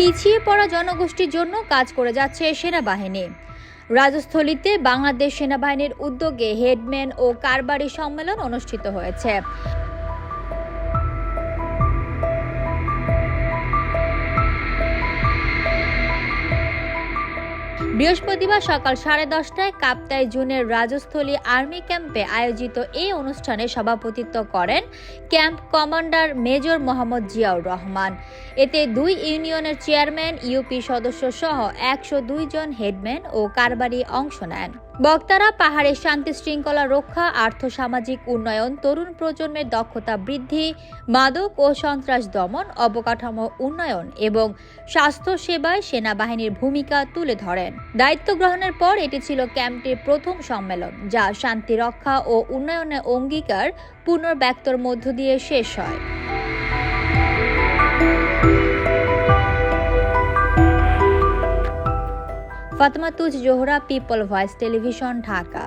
পিছিয়ে পড়া জনগোষ্ঠীর জন্য কাজ করে যাচ্ছে সেনাবাহিনী। রাজস্থলীতে বাংলাদেশ সেনাবাহিনীর উদ্যোগে হেডম্যান ও কারবারি সম্মেলন অনুষ্ঠিত হয়েছে। বৃহস্পতিবার সকাল সাড়ে দশটায় কাপ্তাই জুনের রাজস্থলী আর্মি ক্যাম্পে আয়োজিত এই অনুষ্ঠানে সভাপতিত্ব করেন camp commander major Mohammad Ziaur Rahman. এতে দুই ইউনিয়নের চেয়ারম্যান, ইউপি সদস্য সহ একশো জন হেডম্যান ও কারবারি অংশ নেন। বক্তারা পাহাড়ের শান্তি শৃঙ্খলা রক্ষা, আর্থসামাজিক উন্নয়ন, তরুণ প্রজন্মের দক্ষতা বৃদ্ধি, মাদক ও সন্ত্রাস দমন, অবকাঠামো উন্নয়ন এবং স্বাস্থ্য সেবায় সেনাবাহিনীর ভূমিকা তুলে ধরেন। দায়িত্ব গ্রহণের পর এটি ছিল ক্যাম্পটির প্রথম সম্মেলন, যা শান্তি রক্ষা ও উন্নয়নের অঙ্গীকার পুনর্ব্যক্তর মধ্য দিয়ে শেষ হয়। Fatematuz Zohra people voice television Dhaka